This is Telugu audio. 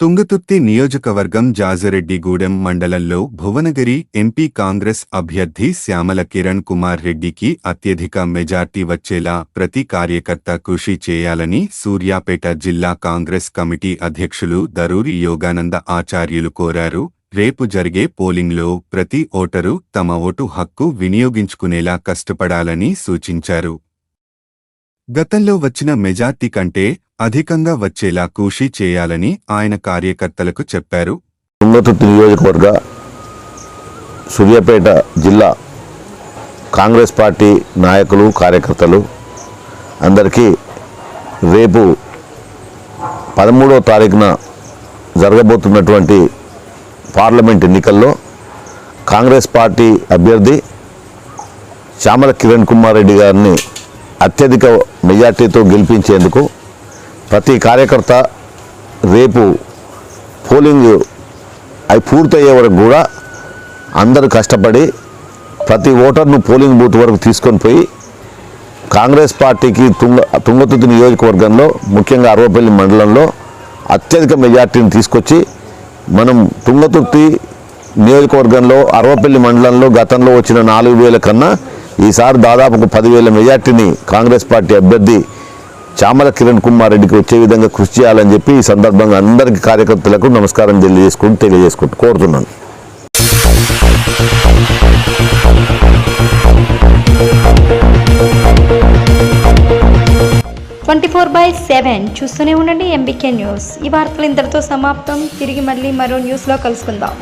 తుంగతుర్తి నియోజకవర్గం జాజరెడ్డిగూడెం మండలంలో భువనగిరి ఎంపీ కాంగ్రెస్ అభ్యర్థి శ్యామల కిరణ్ కుమార్ రెడ్డికి అత్యధిక మెజార్టీ వచ్చేలా ప్రతి కార్యకర్త కృషి చేయాలని సూర్యాపేట జిల్లా కాంగ్రెస్ కమిటీ అధ్యక్షులు దరూరి యోగానంద ఆచార్యులు కోరారు. రేపు జరిగే పోలింగ్లో ప్రతి ఓటరు తమ ఓటు హక్కు వినియోగించుకునేలా కష్టపడాలని సూచించారు. గతంలో వచ్చిన మెజార్టీ కంటే అధికంగా వచ్చేలా కృషి చేయాలని ఆయన కార్యకర్తలకు చెప్పారు. తుంగతుర్తి నియోజకవర్గ సూర్యాపేట జిల్లా కాంగ్రెస్ పార్టీ నాయకులు కార్యకర్తలు అందరికీ రేపు పదమూడవ తారీఖున జరగబోతున్నటువంటి పార్లమెంట్ ఎన్నికల్లో కాంగ్రెస్ పార్టీ అభ్యర్థి శ్యామల కిరణ్ కుమార్ రెడ్డి గారిని అత్యధిక మెజార్టీతో గెలిపించేందుకు ప్రతి కార్యకర్త రేపు పోలింగ్ అవి పూర్తయ్యే వరకు కూడా అందరూ కష్టపడి ప్రతి ఓటర్ను పోలింగ్ బూత్ వరకు తీసుకొని పోయి కాంగ్రెస్ పార్టీకి తుంగ తుంగతుర్తి నియోజకవర్గంలో ముఖ్యంగా అరవపల్లి మండలంలో అత్యధిక మెజార్టీని తీసుకొచ్చి మనం తుంగతుర్తి నియోజకవర్గంలో అరవపల్లి మండలంలో గతంలో వచ్చిన నాలుగు వేల కన్నా ఈసారి దాదాపు ఒక పదివేల మెజార్టీని కాంగ్రెస్ పార్టీ అభ్యర్థి చామల కిరణ్ కుమార్ రెడ్డికి వచ్చే విధంగా కృషి చేయాలని చెప్పి ఈ సందర్భంగా అందరికీ కార్యకర్తలకు నమస్కారం తెలియజేసుకుంటూ తెలియజేసుకుంటూ కోరుతున్నాను. ట్వంటీ ఫోర్ బై సెవెన్ చూస్తూనే ఉండండి ఎంబీకే న్యూస్. ఈ వార్తలు ఇంతటితో సమాప్తం. తిరిగి మళ్ళీ మరో న్యూస్లో కలుసుకుందాం.